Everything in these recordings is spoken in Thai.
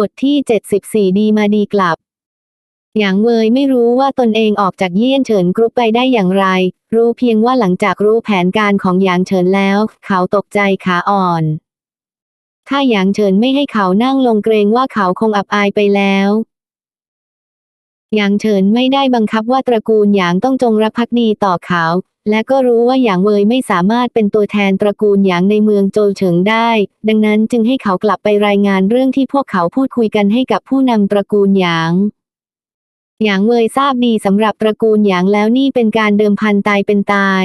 บทที่ 74 ดีมาดีกลับหยางเวยไม่รู้ว่าตนเองออกจากเยี่ยนเฉินกรุ๊ปไปได้อย่างไร รู้เพียงว่าหลังจากรู้แผนการของหยางเฉินแล้ว เขาตกใจขาอ่อน ถ้าหยางเฉินไม่ให้เขานั่งลงเกรงว่าเขาคงอับอายไปแล้ว หยางเฉินไม่ได้บังคับว่าตระกูลหยางต้องจงรักภักดีต่อเขา และก็รู้ว่าหยางเวยไม่สามารถเป็นตัวแทนตระกูลหยางในเมืองโจวเฉิงได้ ดังนั้นจึงให้เขากลับไปรายงานเรื่องที่พวกเขาพูดคุยกันให้กับผู้นำตระกูลหยางหยางเวยทราบดีสำหรับตระกูลหยางแล้วนี่เป็นการเดิมพันตายเป็นตาย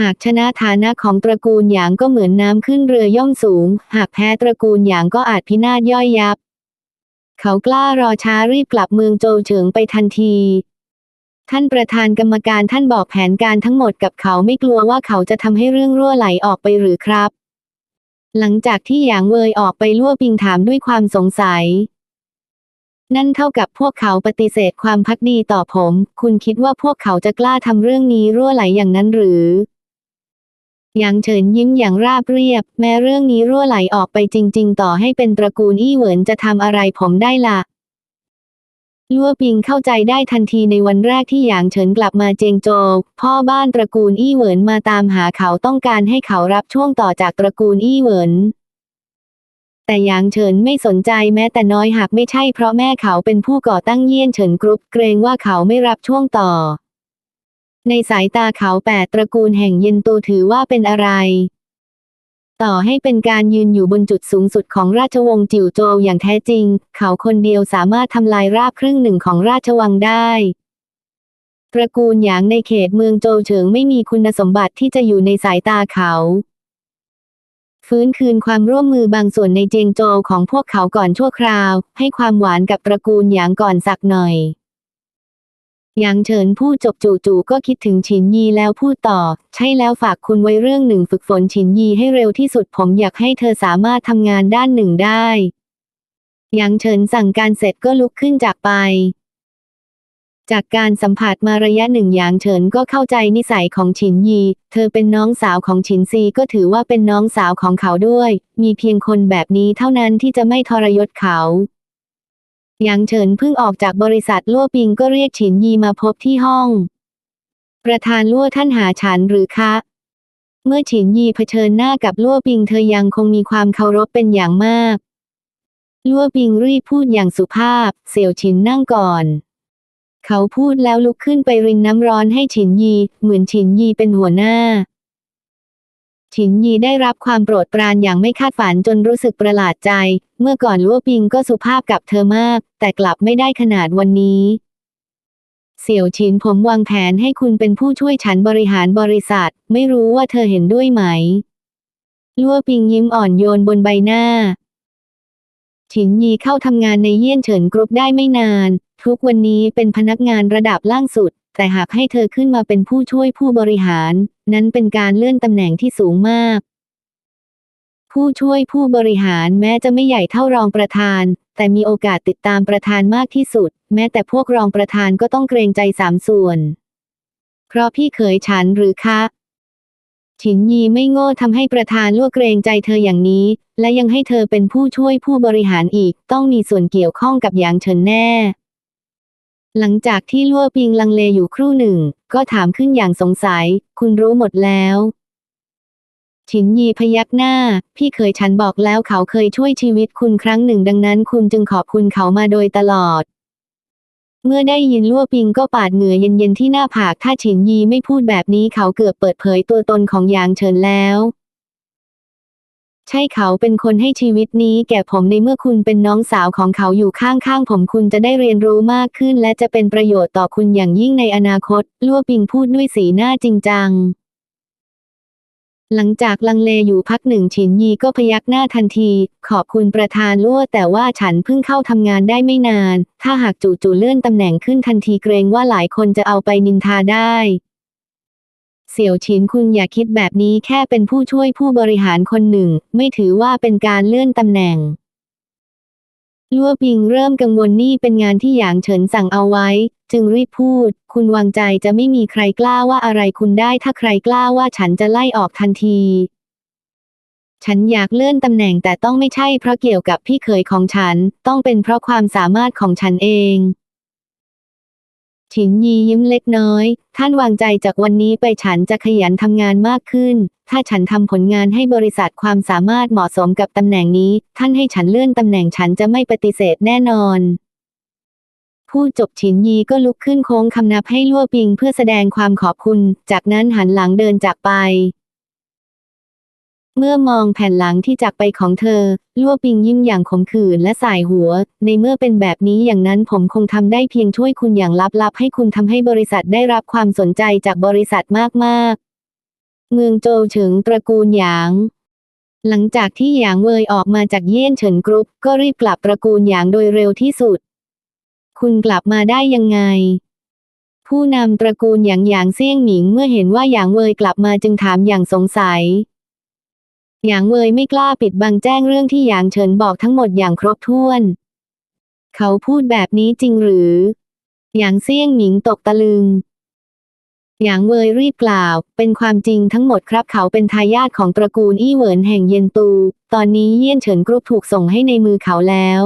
หากชนะฐานะของตระกูลหยางก็เหมือนน้ำขึ้นเรือย่อมสูง หากแพ้ตระกูลหยางก็อาจพินาศย่อยยับ เขากล้ารอช้ารีบกลับเมืองโจวเฉิงไปทันที ท่านประธานกรรมการท่านบอกแผนการทั้งหมดกับเขาไม่กลัวว่าเขาจะทำให้เรื่องรั่วไหลออกไปหรือครับ หลังจากที่หยางเวยออกไปลั่วปิงถามด้วยความสงสัย นั่นเท่ากับพวกเขาปฏิเสธความพักดีต่อผม คุณคิดว่าพวกเขาจะกล้าทำเรื่องนี้รั่วไหลอย่างนั้นหรือ หยางเฉินยิ้มอย่างราบเรียบ แม้เรื่องนี้รั่วไหลออกไปจริง ๆ ต่อให้เป็นตระกูลอี้เหวินจะทำอะไรผมได้ล่ะลั่วปิงเข้าใจได้ทันทีในวันแรกที่หยางเฉินกลับมาเจงโจวพ่อบ้านตระกูลอี้เหวินมาตามหาเขาต้องการให้เขารับช่วงต่อจากตระกูลอี้เหวินแต่หยางเฉินไม่สนใจแม้แต่น้อยหากไม่ใช่เพราะแม่เขาเป็นผู้ก่อตั้งเยี่ยนเฉินกรุ๊ปเกรงว่าเขาไม่รับช่วงต่อ ในสายตาเขาแปดตระกูลแห่งเย็นตูถือว่าเป็นอะไร ต่อให้เป็นการยืนอยู่บนจุดสูงสุดของราชวงศ์จิ๋วโจวอย่างแท้จริง เขาคนเดียวสามารถทำลายราบครึ่งหนึ่งของราชวังได้ตระกูลหยางในเขตเมืองโจวเฉิงไม่มีคุณสมบัติที่จะอยู่ในสายตาเขา ฟื้นคืนความร่วมมือบางส่วนในเจียงโจวของพวกเขาก่อนชั่วคราว ให้ความหวานกับตระกูลหยางก่อนสักหน่อย หยางเฉินพูดจบจู่ๆก็คิดถึงฉินยีแล้วพูดต่อ ใช่แล้วฝากคุณไว้เรื่องหนึ่งฝึกฝนฉินยีให้เร็วที่สุดผมอยากให้เธอสามารถทำงานด้านหนึ่งได้หยางเฉินสั่งการเสร็จก็ลุกขึ้นจากไป จากการสัมผัสมาระยะหนึ่งหยางเฉินก็เข้าใจนิสัยของฉินยี เธอเป็นน้องสาวของฉินซีก็ถือว่าเป็นน้องสาวของเขาด้วย มีเพียงคนแบบนี้เท่านั้นที่จะไม่ทรยศเขา หยางเฉินเพิ่งออกจากบริษัทลั่วปิงก็เรียกฉินยีมาพบที่ห้อง ประธานลั่วท่านหาฉันหรือคะ เมื่อฉินยีเผชิญหน้ากับลั่วปิงเธอยังคงมีความเคารพเป็นอย่างมากลั่วปิงรีบพูดอย่างสุภาพ เสี่ยวฉินนั่งก่อน เขาพูดแล้วลุกขึ้นไปรินน้ำร้อนให้ฉินยี เหมือนฉินยีเป็นหัวหน้า ฉินยีได้รับความโปรดปรานอย่างไม่คาดฝันจนรู้สึกประหลาดใจ เมื่อก่อนลั่วปิงก็สุภาพกับเธอมาก แต่กลับไม่ได้ขนาดวันนี้ เสี่ยวฉินผมวางแผนให้คุณเป็นผู้ช่วยฉันบริหารบริษัท ไม่รู้ว่าเธอเห็นด้วยไหม ลั่วปิงยิ้มอ่อนโยนบนใบหน้า ฉินยีเข้าทำงานในเยี่ยนเฉินกรุ๊ปได้ไม่นาน ทุกวันนี้เป็นพนักงานระดับล่างสุด แต่หากให้เธอขึ้นมาเป็นผู้ช่วยผู้บริหาร นั้นเป็นการเลื่อนตำแหน่งที่สูงมาก ผู้ช่วยผู้บริหารแม้จะไม่ใหญ่เท่ารองประธาน แต่มีโอกาสติดตามประธานมากที่สุด แม้แต่พวกรองประธานก็ต้องเกรงใจสามส่วน เพราะพี่เขยฉันหรือคะฉินยีไม่โง่ทำให้ประธานลวกเกรงใจเธออย่างนี้ และยังให้เธอเป็นผู้ช่วยผู้บริหารอีก ต้องมีส่วนเกี่ยวข้องกับหยางเฉินแน่ หลังจากที่ลั่วปิงลังเลอยู่ครู่หนึ่ง ก็ถามขึ้นอย่างสงสัย คุณรู้หมดแล้วฉินยีพยักหน้า พี่เคยฉันบอกแล้วเขาเคยช่วยชีวิตคุณครั้งหนึ่งดังนั้นคุณจึงขอบคุณเขามาโดยตลอด เมื่อได้ยินลั่วปิงก็ปาดเหงื่อเย็นๆที่หน้าผากถ้าฉินยีไม่พูดแบบนี้เขาเกือบเปิดเผยตัวตนของหยางเฉินแล้ว ใช่เขาเป็นคนให้ชีวิตนี้แก่ผมในเมื่อคุณเป็นน้องสาวของเขาอยู่ข้างๆผมคุณจะได้เรียนรู้มากขึ้น และจะเป็นประโยชน์ต่อคุณอย่างยิ่งในอนาคตลั่วปิงพูดด้วยสีหน้าจริงจัง หลังจากลังเลอยู่พักหนึ่งฉินยีก็พยักหน้าทันที ขอบคุณประธานลั่วแต่ว่าฉันเพิ่งเข้าทำงานได้ไม่นาน ถ้าหากจู่ๆเลื่อนตำแหน่งขึ้นทันทีเกรงว่าหลายคนจะเอาไปนินทาได้ เสี่ยวฉินคุณอย่าคิดแบบนี้แค่เป็นผู้ช่วยผู้บริหารคนหนึ่ง ไม่ถือว่าเป็นการเลื่อนตำแหน่งลั่วปิงเริ่มกังวลนี่เป็นงานที่หยางเฉินสั่งเอาไว้ จึงรีบพูด คุณวางใจจะไม่มีใครกล้าว่าอะไรคุณได้ถ้าใครกล้าว่าฉันจะไล่ออกทันที ฉันอยากเลื่อนตำแหน่งแต่ต้องไม่ใช่เพราะเกี่ยวกับพี่เขยของฉัน ต้องเป็นเพราะความสามารถของฉันเอง ฉินยียิ้มเล็กน้อย ท่านวางใจจากวันนี้ไปฉันจะขยันทำงานมากขึ้น ถ้าฉันทำผลงานให้บริษัทความสามารถเหมาะสมกับตำแหน่งนี้ ท่านให้ฉันเลื่อนตำแหน่งฉันจะไม่ปฏิเสธแน่นอนพูดจบฉินยีก็ลุกขึ้นโค้งคำนับให้ลั่วปิงเพื่อแสดงความขอบคุณ จากนั้นหันหลังเดินจากไป เมื่อมองแผ่นหลังที่จากไปของเธอ ลั่วปิงยิ้มอย่างขมขื่นและสายหัว ในเมื่อเป็นแบบนี้อย่างนั้นผมคงทำได้เพียงช่วยคุณอย่างลับๆ ให้คุณทำให้บริษัทได้รับความสนใจจากบริษัทมากๆ เมืองโจวเฉิงตระกูลหยาง หลังจากที่หยางเวยออกมาจากเยี่ยนเฉินกรุ๊ป ก็รีบกลับตระกูลหยางโดยเร็วที่สุด คุณกลับมาได้ยังไงผู้นำตระกูลหยางหยางเซี่ยงหมิงเมื่อเห็นว่าหยางเวยกลับมาจึงถามอย่างสงสัย หยางเวยไม่กล้าปิดบังแจ้งเรื่องที่หยางเฉินบอกทั้งหมดอย่างครบถ้วน เขาพูดแบบนี้จริงหรือ หยางเซี่ยงหมิงตกตะลึง หยางเวยรีบกล่าว เป็นความจริงทั้งหมดครับเขาเป็นทายาทของตระกูลอี้เหวินแห่งเย็นตู ตอนนี้เยี่ยนเฉินกรุ๊ปถูกส่งให้ในมือเขาแล้ว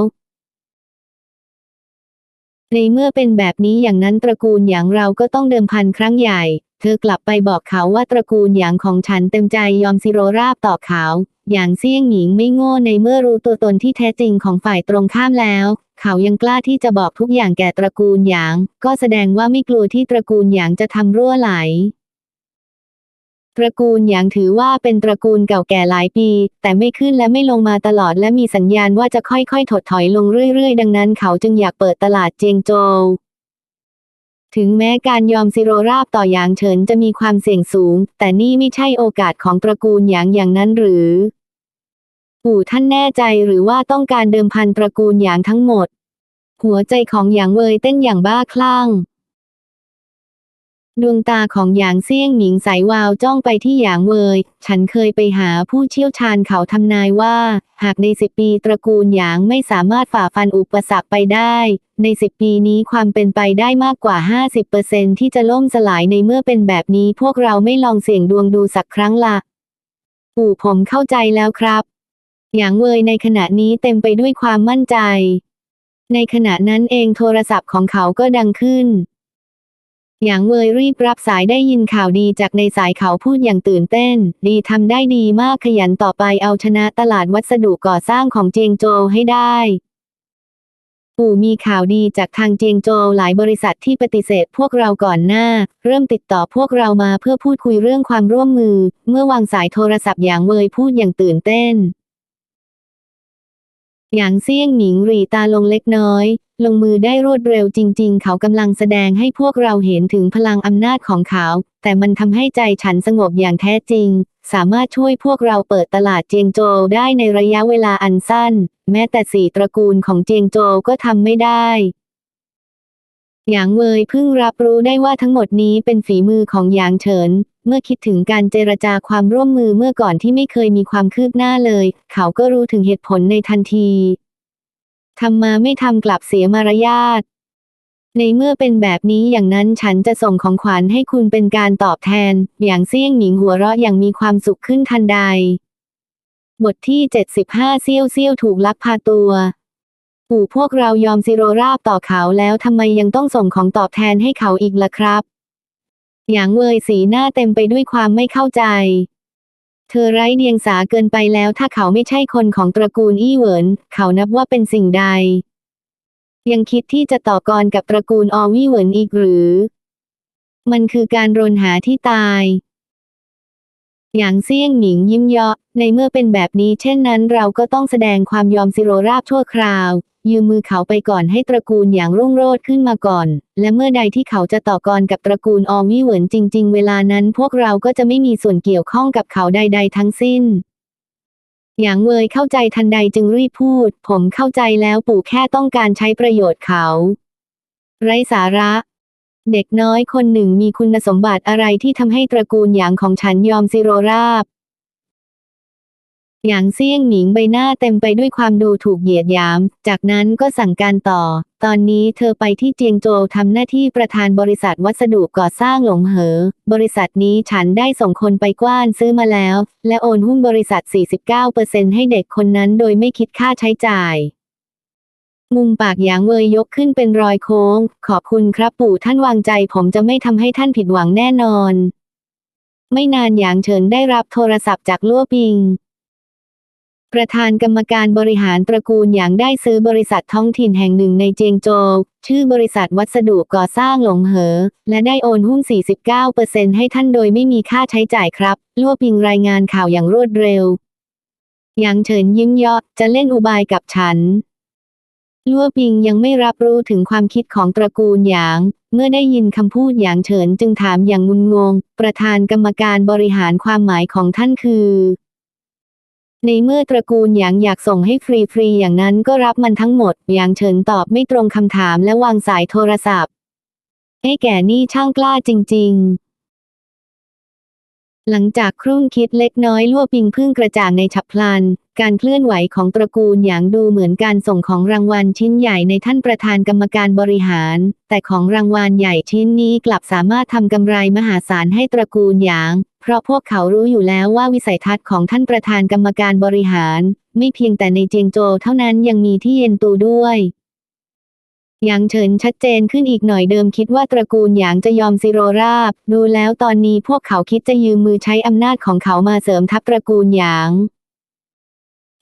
ในเมื่อเป็นแบบนี้อย่างนั้นตระกูลหยางเราก็ต้องเดิมพันครั้งใหญ่ เธอกลับไปบอกเขาว่าตระกูลหยางของฉันเต็มใจยอมซิโรราบต่อเขาหยางเซี่ยงหมิงไม่โง่ในเมื่อรู้ตัวตนที่แท้จริงของฝ่ายตรงข้ามแล้ว เขายังกล้าที่จะบอกทุกอย่างแก่ตระกูลหยาง ก็แสดงว่าไม่กลัวที่ตระกูลหยางจะทำรั่วไหลตระกูลหยางถือว่าเป็นตระกูลเก่าแก่หลายปี แต่ไม่ขึ้นและไม่ลงมาตลอดและมีสัญญาณว่าจะค่อยๆ ถดถอยลงเรื่อยๆ ดังนั้นเขาจึงอยากเปิดตลาดเจียงโจว ถึงแม้การยอมซิโรราบต่อหยางเฉินจะมีความเสี่ยงสูง แต่นี่ไม่ใช่โอกาสของตระกูลหยางอย่างนั้นหรือ ปู่ท่านแน่ใจหรือว่าต้องการเดิมพันตระกูลหยางทั้งหมด หัวใจของหยางเวยเต้นอย่างบ้าคลั่ง ดวงตาของหยางเซี่ยงหมิงใสวาวจ้องไปที่หยางเวย ฉันเคยไปหาผู้เชี่ยวชาญเขาทำนายว่า หากในสิบปีตระกูลหยางไม่สามารถฝ่าฟันอุปสรรคไปได้ ในสิบปีนี้ความเป็นไปได้มากกว่า 50%ที่จะล่มสลายในเมื่อเป็นแบบนี้พวกเราไม่ลองเสี่ยงดวงดูสักครั้งละปู่ผมเข้าใจแล้วครับหยางเวยในขณะนี้เต็มไปด้วยความมั่นใจ ในขณะนั้นเองโทรศัพท์ของเขาก็ดังขึ้น หยางเวยรีบรับสายได้ยินข่าวดีจากในสายเขาพูดอย่างตื่นเต้น ดีทำได้ดีมากขยันต่อไปเอาชนะตลาดวัสดุก่อสร้างของเจียงโจวให้ได้ปู่มีข่าวดีจากทางเจียงโจวหลายบริษัทที่ปฏิเสธพวกเราก่อนหน้า เริ่มติดต่อพวกเรามาเพื่อพูดคุยเรื่องความร่วมมือ เมื่อวางสายโทรศัพท์หยางเวยพูดอย่างตื่นเต้นหยางเซี่ยงหมิงหรีตาลงเล็กน้อย ลงมือได้รวดเร็วจริง ๆ เขากำลังแสดงให้พวกเราเห็นถึงพลังอำนาจของเขา แต่มันทำให้ใจฉันสงบอย่างแท้จริง สามารถช่วยพวกเราเปิดตลาดเจียงโจวได้ในระยะเวลาอันสั้น แม้แต่สี่ตระกูลของเจียงโจวก็ทำไม่ได้หยางเวยเพิ่งรับรู้ได้ว่าทั้งหมดนี้เป็นฝีมือของหยางเฉิน เมื่อคิดถึงการเจรจาความร่วมมือเมื่อก่อนที่ไม่เคยมีความคืบหน้าเลย เขาก็รู้ถึงเหตุผลในทันที ทำมาไม่ทำกลับเสียมารยาท ในเมื่อเป็นแบบนี้อย่างนั้นฉันจะส่งของขวัญให้คุณเป็นการตอบแทน อย่างเซี่ยงหมิงหัวเราะอย่างมีความสุขขึ้นทันใด บทที่ 75 เซี่ยวเซี่ยวถูกลักพาตัวปู่พวกเรายอมซิโรราบต่อเขาแล้วทำไมยังต้องส่งของตอบแทนให้เขาอีกล่ะครับ หยางเวยสีหน้าเต็มไปด้วยความไม่เข้าใจ เธอไร้เดียงสาเกินไปแล้วถ้าเขาไม่ใช่คนของตระกูลอี้เหวิน เขานับว่าเป็นสิ่งใด ยังคิดที่จะต่อกรกับตระกูลออวี่เหวินอีกหรือ มันคือการรนหาที่ตาย หยางเซี่ยงหมิงยิ้มเยาะ ในเมื่อเป็นแบบนี้เช่นนั้นเราก็ต้องแสดงความยอมซิโรราบชั่วคราว ยืมมือเขาไปก่อนให้ตระกูลอย่างรุ่งโรจน์ขึ้นมาก่อน และเมื่อใดที่เขาจะต่อกรกับตระกูลออวี่เหวินจริง ๆ เวลานั้นพวกเราก็จะไม่มีส่วนเกี่ยวข้องกับเขาใด ๆ ทั้งสิ้นหยางเวยเข้าใจทันใดจึงรีบพูด ผมเข้าใจแล้วปู่แค่ต้องการใช้ประโยชน์เขา ไร้สาระ เด็กน้อยคนหนึ่งมีคุณสมบัติอะไรที่ทำให้ตระกูลหยางของฉันยอมซิโรราบ หยางเซี่ยงหมิงใบหน้าเต็มไปด้วยความดูถูกเหยียดหยาม จากนั้นก็สั่งการต่อ ตอนนี้เธอไปที่เจียงโจวทำหน้าที่ประธานบริษัทวัสดุก่อสร้างหลงเหอ บริษัทนี้ฉันได้ส่งคนไปกว้านซื้อมาแล้ว และโอนหุ้นบริษัท 49%ให้เด็กคนนั้นโดยไม่คิดค่าใช้จ่าย มุมปากหยางเวยยกขึ้นเป็นรอยโค้ง ขอบคุณครับปู่ท่านวางใจผมจะไม่ทำให้ท่านผิดหวังแน่นอน ไม่นานหยางเฉินได้รับโทรศัพท์จากลั่วปิง ประธานกรรมการบริหารตระกูลหยางได้ซื้อบริษัทท้องถิ่นแห่งหนึ่งในเจียงโจวชื่อบริษัทวัสดุก่อสร้างหลงเหอ และได้โอนหุ้น 49%ให้ท่านโดยไม่มีค่าใช้จ่ายครับลั่วปิงรายงานข่าวอย่างรวดเร็วหยางเฉินยิ้มเยาะจะเล่นอุบายกับฉัน ลั่วปิงยังไม่รับรู้ถึงความคิดของตระกูลหยาง เมื่อได้ยินคำพูดหยางเฉินจึงถามอย่างงุนงง ประธานกรรมการบริหารความหมายของท่านคือ ในเมื่อตระกูลหยางอยากส่งให้ฟรีๆอย่างนั้นก็รับมันทั้งหมดหยางเฉินตอบไม่ตรงคำถามและวางสายโทรศัพท์ไอ้แก่นี่ช่างกล้าจริง ๆ หลังจากครุ่นคิดเล็กน้อยลั่วปิงพึ่งกระจ่างในฉับพลัน การเคลื่อนไหวของตระกูลหยางดูเหมือนการส่งของรางวัลชิ้นใหญ่ในท่านประธานกรรมการบริหาร แต่ของรางวัลใหญ่ชิ้นนี้กลับสามารถทำกำไรมหาศาลให้ตระกูลหยาง เพราะพวกเขารู้อยู่แล้วว่าวิสัยทัศน์ของท่านประธานกรรมการบริหาร ไม่เพียงแต่ในเจียงโจวเท่านั้นยังมีที่เย็นตูด้วย หยางเฉินชัดเจนขึ้นอีกหน่อยเดิมคิดว่าตระกูลหยางจะยอมซิโรราบ ดูแล้วตอนนี้พวกเขาคิดจะยืมมือใช้อำนาจของเขามาเสริมทัพตระกูลหยาง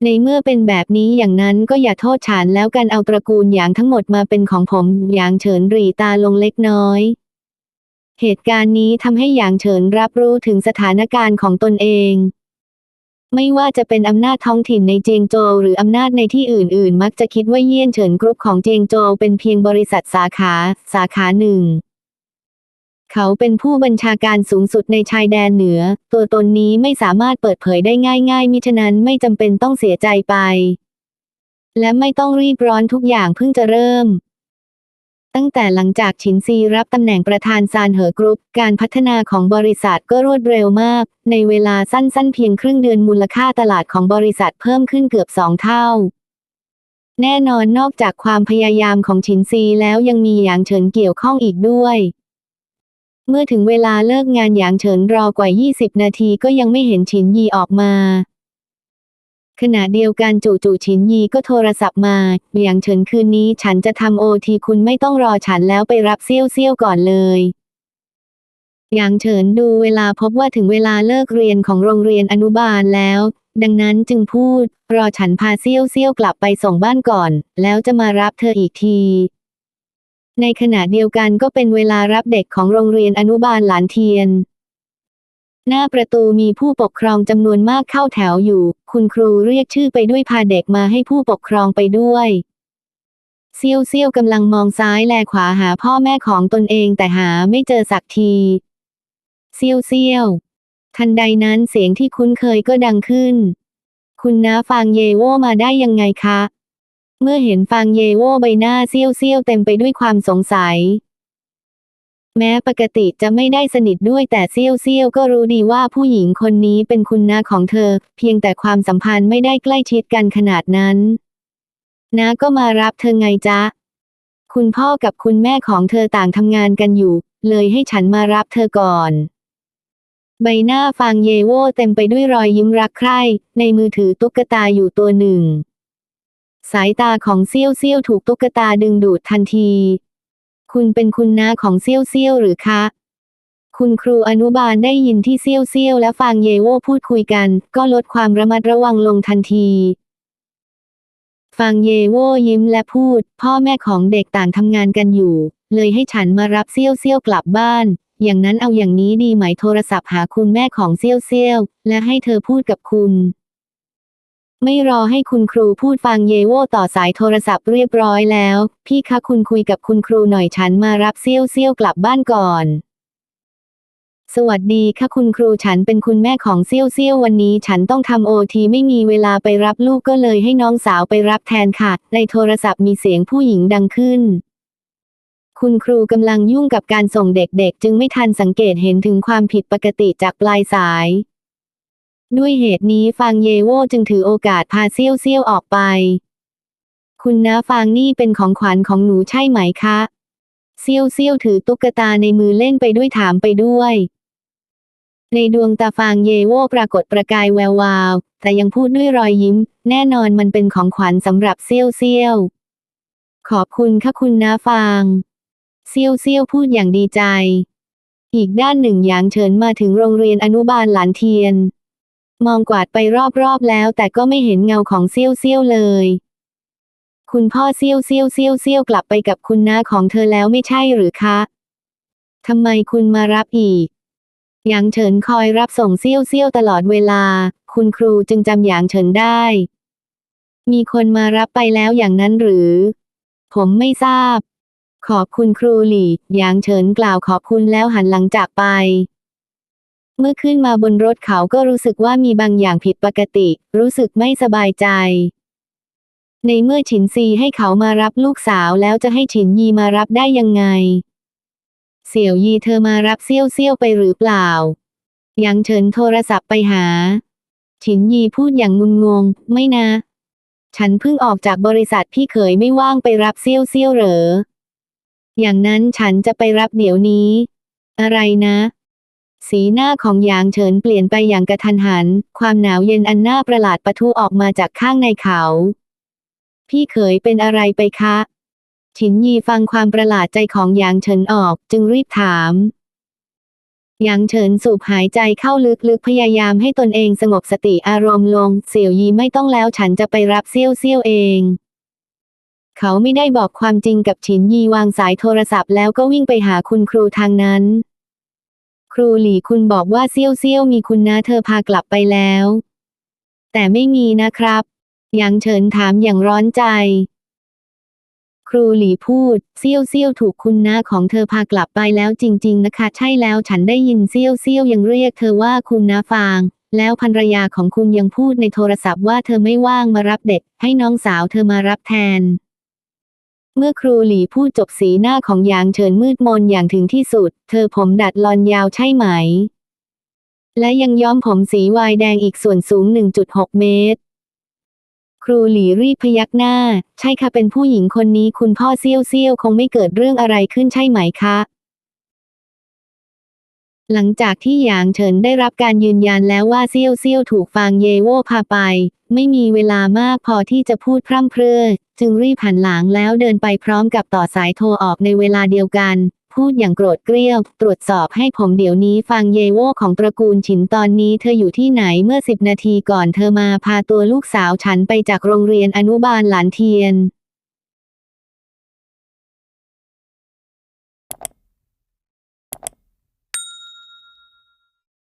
ในเมื่อเป็นแบบนี้อย่างนั้นก็อย่าโทษฉันแล้วกันเอาตระกูลหยางทั้งหมดมาเป็นของผมหยางเฉินรีตาลงเล็กน้อย เหตุการณ์นี้ทำให้หยางเฉินรับรู้ถึงสถานการณ์ของตนเอง ไม่ว่าจะเป็นอำนาจท้องถิ่นในเจียงโจวหรืออำนาจในที่อื่น ๆ มักจะคิดว่าเยี่ยนเฉินกรุ๊ปของเจียงโจวเป็นเพียงบริษัทสาขาสาขาหนึ่ง เขาเป็นผู้บัญชาการสูงสุดในชายแดนเหนือ ตัวตนนี้ไม่สามารถเปิดเผยได้ง่าย ๆ มิฉะนั้นไม่จำเป็นต้องเสียใจไป และไม่ต้องรีบร้อนทุกอย่างเพิ่งจะเริ่ม ตั้งแต่หลังจากฉินซีรับตำแหน่งประธานซานเหอกรุ๊ป การพัฒนาของบริษัทก็รวดเร็วมาก ในเวลาสั้นๆ เพียงครึ่งเดือนมูลค่าตลาดของบริษัทเพิ่มขึ้นเกือบสองเท่า แน่นอนนอกจากความพยายามของฉินซีแล้วยังมีหยางเฉินเกี่ยวข้องอีกด้วยเมื่อถึงเวลาเลิกงานหยางเฉินรอกว่า 20 นาทีก็ยังไม่เห็นฉินยีออกมา ขณะเดียวกันจู่ๆฉินยีก็โทรศัพท์มาหยางเฉินคืนนี้ฉันจะทำโอทีคุณไม่ต้องรอฉันแล้วไปรับเซี่ยวเซี่ยวก่อนเลยหยางเฉินดูเวลาพบว่าถึงเวลาเลิกเรียนของโรงเรียนอนุบาลแล้ว ดังนั้นจึงพูด รอฉันพาเซี่ยวเซี่ยวกลับไปส่งบ้านก่อน แล้วจะมารับเธออีกที ในขณะเดียวกันก็เป็นเวลารับเด็กของโรงเรียนอนุบาลหลานเทียน หน้าประตูมีผู้ปกครองจำนวนมากเข้าแถวอยู่ คุณครูเรียกชื่อไปด้วยพาเด็กมาให้ผู้ปกครองไปด้วยเซี่ยวเซี่ยวกำลังมองซ้ายแลขวาหาพ่อแม่ของตนเองแต่หาไม่เจอสักทีเซี่ยวเซี่ยว ทันใดนั้นเสียงที่คุ้นเคยก็ดังขึ้น คุณน้าฟางเยโวมาได้ยังไงคะ เมื่อเห็นฟางเยโวใบหน้าเซี่ยวเซี่ยวเต็มไปด้วยความสงสัย แม้ปกติจะไม่ได้สนิทด้วยแต่เซี่ยวเซี่ยวก็รู้ดีว่าผู้หญิงคนนี้เป็นคุณนาของเธอ เพียงแต่ความสัมพันธ์ไม่ได้ใกล้ชิดกันขนาดนั้นนาก็มารับเธอไงจ๊ะ คุณพ่อกับคุณแม่ของเธอต่างทำงานกันอยู่ เลยให้ฉันมารับเธอก่อน ใบหน้าฟางเยโวเต็มไปด้วยรอยยิ้มรักใคร่ ในมือถือตุ๊กตาอยู่ตัวหนึ่ง สายตาของเซี่ยวเซี่ยวถูกตุ๊กตาดึงดูดทันที คุณเป็นคุณน้าของเซี่ยวเซี่ยวหรือคะ คุณครูอนุบาลได้ยินที่เซี่ยวเซี่ยวและฟางเยโวพูดคุยกัน ก็ลดความระมัดระวังลงทันทีฟางเยโวยิ้มและพูด พ่อแม่ของเด็กต่างทำงานกันอยู่ เลยให้ฉันมารับเซี่ยวเซี่ยวกลับบ้าน อย่างนั้นเอาอย่างนี้ดีไหมโทรศัพท์หาคุณแม่ของเซี่ยวเซี่ยวและให้เธอพูดกับคุณ ไม่รอให้คุณครูพูดฟังเยโวต่อสายโทรศัพท์เรียบร้อยแล้ว พี่คะคุณคุยกับคุณครูหน่อยฉันมารับเซี่ยวเซี่ยวกลับบ้านก่อน สวัสดีค่ะคุณครูฉันเป็นคุณแม่ของเซี่ยวเซี่ยววันนี้ฉันต้องทำโอทีไม่มีเวลาไปรับลูกก็เลยให้น้องสาวไปรับแทนค่ะ ในโทรศัพท์มีเสียงผู้หญิงดังขึ้น คุณครูกำลังยุ่งกับการส่งเด็กๆ จึงไม่ทันสังเกตเห็นถึงความผิดปกติจากปลายสาย ด้วยเหตุนี้ฟางเยโวจึงถือโอกาสพาเซี่ยวเซี่ยวออกไป คุณน้าฟางนี่เป็นของขวัญของหนูใช่ไหมคะ เซี่ยวเซี่ยวถือตุ๊กตาในมือเล่นไปด้วยถามไปด้วย ในดวงตาฟางเยโวปรากฏประกายแวววาว แต่ยังพูดด้วยรอยยิ้ม แน่นอนมันเป็นของขวัญสำหรับเซี่ยวเซี่ยว ขอบคุณค่ะคุณน้าฟางเซี่ยวเซี่ยวพูดอย่างดีใจ อีกด้านหนึ่งหยางเฉินมาถึงโรงเรียนอนุบาลหลานเทียน มองกวาดไปรอบๆแล้วแต่ก็ไม่เห็นเงาของเซี่ยวเซี่ยวเลย คุณพ่อเซี่ยวเซี่ยวเซี่ยวเซี่ยวกลับไปกับคุณน้าของเธอแล้วไม่ใช่หรือคะทำไมคุณมารับอีกหยางเฉินคอยรับส่งเซี่ยวเซี่ยวตลอดเวลา คุณครูจึงจำหยางเฉินได้ มีคนมารับไปแล้วอย่างนั้นหรือ ผมไม่ทราบ ขอบคุณครูหลี่หยางเฉินกล่าวขอบคุณแล้วหันหลังจากไป เมื่อขึ้นมาบนรถเขาก็รู้สึกว่ามีบางอย่างผิดปกติ รู้สึกไม่สบายใจ ในเมื่อฉินซีให้เขามารับลูกสาวแล้วจะให้ฉินยีมารับได้ยังไง เสี่ยวยีเธอมารับเซี่ยวเซี่ยวไปหรือเปล่า ยังเฉินโทรศัพท์ไปหา ฉินยีพูดอย่างงุนงง ไม่นะ ฉันเพิ่งออกจากบริษัทพี่เขยไม่ว่างไปรับเซี่ยวเซี่ยวเหรอ อย่างนั้นฉันจะไปรับเดี๋ยวนี้ อะไรนะ สีหน้าของหยางเฉินเปลี่ยนไปอย่างกระทันหัน ความหนาวเย็นอันน่าประหลาดปะทุออกมาจากข้างในเขา พี่เขยเป็นอะไรไปคะ ฉินยีฟังความประหลาดใจของหยางเฉินออกจึงรีบถามหยางเฉินสูบหายใจเข้าลึกๆพยายามให้ตนเองสงบสติอารมณ์ลง เสี่ยวยีไม่ต้องแล้วฉันจะไปรับเซี่ยวเซี่ยวเอง เขาไม่ได้บอกความจริงกับฉินยีวางสายโทรศัพท์แล้วก็วิ่งไปหาคุณครูทางนั้น ครูหลีคุณบอกว่าเซี่ยวเซี่ยวมีคุณนะเธอพากลับไปแล้ว แต่ไม่มีนะครับหยางเฉินถามอย่างร้อนใจ ครูหลีพูดเซี่ยวเซี่ยวถูกคุณน้าของเธอพากลับไปแล้วจริง ๆ นะคะ ใช่แล้วฉันได้ยินเซี่ยวเซี่ยวยังเรียกเธอว่าคุณน้าฟางแล้วภรรยาของคุณยังพูดในโทรศัพท์ว่าเธอไม่ว่างมารับเด็ก ให้น้องสาวเธอมารับแทน เมื่อครูหลี่พูดจบสีหน้าของหยางเฉินมืดมนอย่างถึงที่สุด เธอผมดัดลอนยาวใช่ไหม และยังย้อมผมสีวายแดงอีกส่วนสูง 1.6 เมตร ครูหลีรีบพยักหน้า ใช่ค่ะเป็นผู้หญิงคนนี้คุณพ่อเซี่ยวเซี่ยวคงไม่เกิดเรื่องอะไรขึ้นใช่ไหมคะหลังจากที่หยางเฉินได้รับการยืนยันแล้วว่าเซี่ยวเซี่ยวถูกฟางเยโว่พาไป ไม่มีเวลามากพอที่จะพูดพร่ำเพรื่อ จึงรีบหันหลังแล้วเดินไปพร้อมกับต่อสายโทรออกในเวลาเดียวกัน พูดอย่างโกรธเกรี้ยว ตรวจสอบให้ผมเดี๋ยวนี้ฟังเยโว่ของตระกูลฉินตอนนี้เธออยู่ที่ไหนเมื่อสิบนาทีก่อนเธอมาพาตัวลูกสาวฉันไปจากโรงเรียนอนุบาลหลานเทียน